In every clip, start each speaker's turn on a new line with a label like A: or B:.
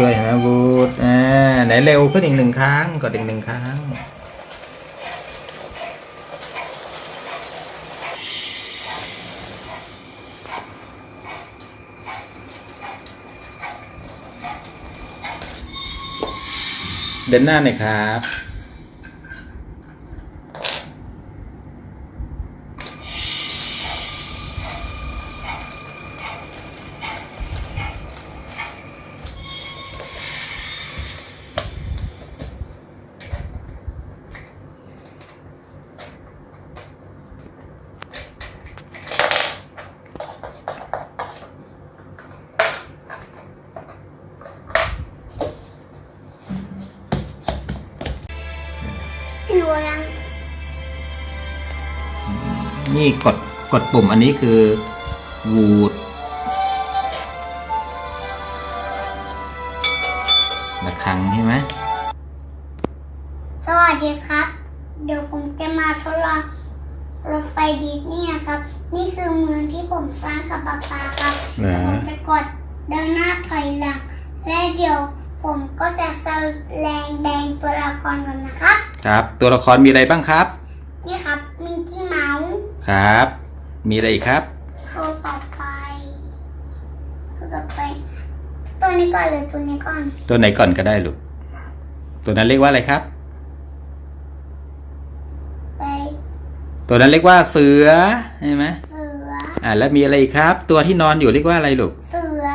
A: ด้วยห็นะบูทอ่าไหนเร็วขึ้นอีกหนึ่งครั้งกดอีกหนึ่งครั้งเดินหน้าหน่อยครับ
B: นี่
A: กดกดปุ่มอันนี้คือวูดระฆังใช่ไหม
B: สวัสดีครับ เดี๋ยวผมจะมาทดลองรถไฟดิสนีย์นะครับ นี่คือเมืองที่ผมสร้างกับป๊าป๊าครับ
A: นะ
B: ผมจะกดเดินหน้าถอยหลัง และเดี๋ยวผมก็จะแสดงแดงตัวละครก่อนนะครับ
A: ครับ ตัวละครมีอะไรบ้างครับ
B: นี่ครับมิกกี้เมาส์
A: ครับ มีอะไรอีกครับ
B: ตัวต่อไปตัวต่อไป ตัวนี้ก่อนหรือตัวนี้ก่อน
A: ตัวไหนก่อนก็ได้ลูก ตัวนั้นเรียกว่าอะไรครับ
B: ไป
A: ตัวนั้นเรียกว่าเสือใช่ไหม
B: เสือ
A: อ่าแล้วมีอะไรอีกครับ ตัวที่นอนอยู่เรียกว่าอะไรลูก
B: เสือ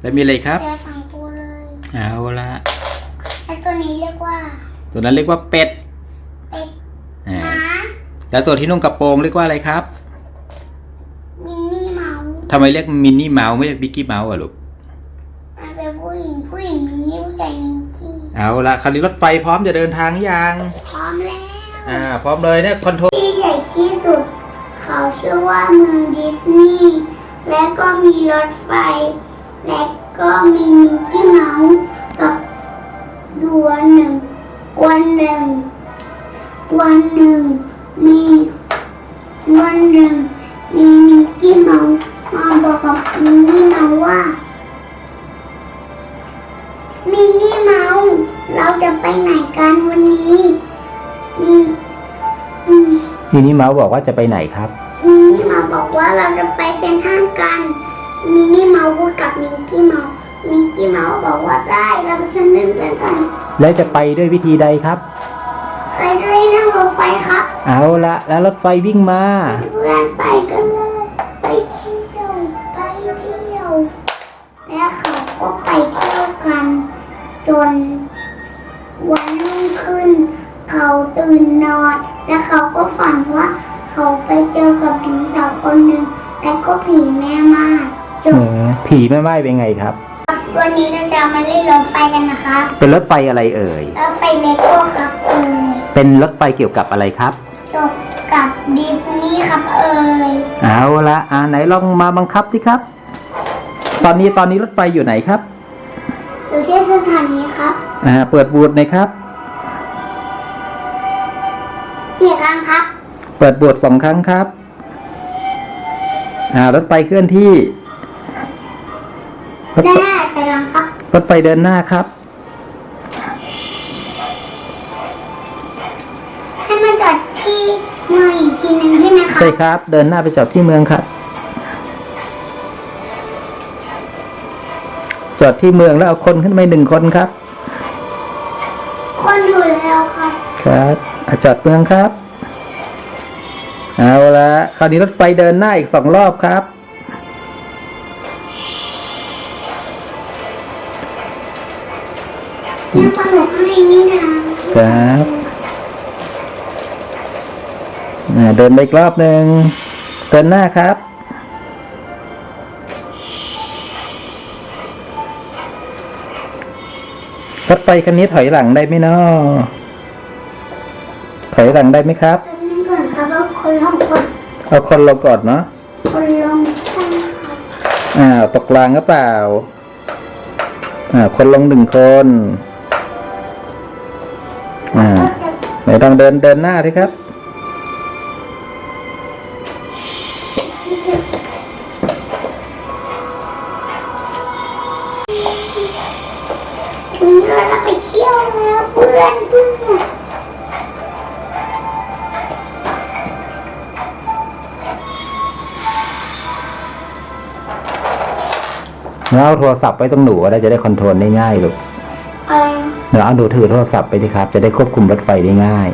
A: แล้วมีอะไรอีกครับ
B: เสือสองตัวเลย
A: เอาละ
B: และตัวนี้เรียกว่า
A: ตัวนั้นเรียกว่าเป็ด
B: เป็ด
A: อ่า
B: หมา
A: แล้วตัวที่นุ่งกระโปรงเรียกว่าอะไรครับ
B: มินนี่เมาส์
A: ทำไมเรียกมินนี่เมาส์ไม่เรียกบิ๊กกี้เมาส์อะลูก
B: มันเป็นผู้หญิงผู้หญิงมินนี่ผู้ชายมินกี้
A: เอาละคราวนี้รถไฟพร้อมจะเดินทางยัง
B: พร้อมแล้ว
A: อ่า พร้อมเลยเนี่ยคอนโทรล
B: ที่ใหญ่ที่สุด เขาชื่อว่าเมืองดิสนีย์และก็มีรถไฟ และก็มีมินกี้เมาส์กับดวนหนึ่งวันหนึ่งวันหนึ่ง มีวันหนึ่งมีมินกี้เมาส์มาบอกกับมินนี่เมาส์ว่า มินนี่เมาส์เราจะไปไหนกันวันนี้มินอืม
A: มินนี่เมาส์บอกว่าจะไปไหนครับ
B: มินนี่เมาส์บอกว่าเราจะไปเซ็นทรัลกัน มินนี่เมาส์พูดกับมินกี้เมาส์มินกี้เมาส์บอกว่าได้เราไปเซ็นทรัลกัน
A: แล้วจะไปด้วยวิธีใดครับ
B: ไปด้วยนั่งร ถไฟครับ
A: เอาละแล้วรถไฟวิ่งมา
B: เพื่อนไปกันเลยไปเที่ยวไปเที่ยว แล้วเขาก็ไปเที่ยวกัน จนวันรุ่งขึ้น เขาตื่นนอน แล้วเขาก็ฝันว่า เขาไปเจอกับหญิงสาวคนหนึ่งและก็ผีแม่มากจบ
A: ผีแม่ไม้เป็นไงครับ
B: วันนี้เราจะมาเล่นรถไฟกันนะครับ
A: เป็นรถไฟอะไรเอ่ย
B: รถไฟเลโก้ครับเอ่ย
A: เป็นรถไฟเกี่ยวกับอะไรครับ
B: จบกับดิสนีย์ครับเอ่ย
A: เอาละอ่าไหนลองมาบังคับสิครับ ตอนนี้ตอนนี้รถไฟอยู่ไหนครับ
B: อยู่ที่สถานีครับ
A: อ่าเปิดบูดหน่อยครับ
B: กี่ครั้งครับ
A: เปิดบูดสองครั้งครับอ่ารถไฟเคลื่อนที่ รถ
B: ได้
A: ไฟ
B: ไปแล้วครับ
A: รถไฟเดินหน้าครับ
B: ให้มันจอดที่เมืองอีกทีหนึ่งใช่ไหมครับ
A: ใช่ครับ เดินหน้าไปจอดที่เมืองครับ จอดที่เมืองแล้วเอาคนขึ้นไปหนึ่งคนครับ
B: คนอยู่แล้วครับ
A: ครับอะจอดเมืองครับ เอาละคราวนี้รถไฟเดินหน้าอีกสองรอบครับ
B: ครับ
A: อ่าเดินไปอีกรอบหนึ่งเดินหน้าครับ รถไฟคันนี้ถอยหลังได้ไหมเนาะถอยหลังได้ไหมครับ
B: แป๊บนึงก่อนครับว่าคนลงก่อน
A: เอาคนลงก่อนเนาะ
B: คนลงก่อนครับ
A: อ่าวตกรางหรือเปล่าอ่าคนลงหนึ่งคน ไม่ต้องเดินเดินหน้าที่ครับ
B: ถึงเดินแล้วไปเที่ยว
A: แล้วเพื่อนเพื่อนเอาโทรศัพท์ไว้ตรงหนูก็ได้จะได้คอนโทรลได้ง่ายลูก เราเอาหนูถือโทรศัพท์ไปดีครับ จะได้ควบคุมรถไฟได้ง่าย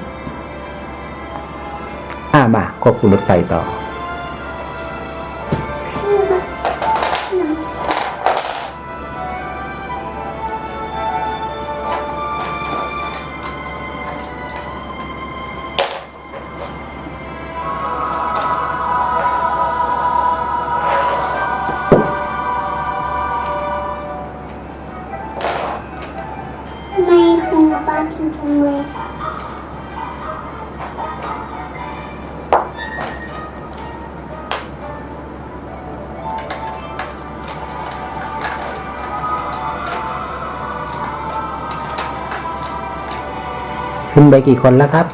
A: อ่ามาควบคุมรถไฟต่อ
B: ไป
A: กี่คนแล้ว
B: ครับ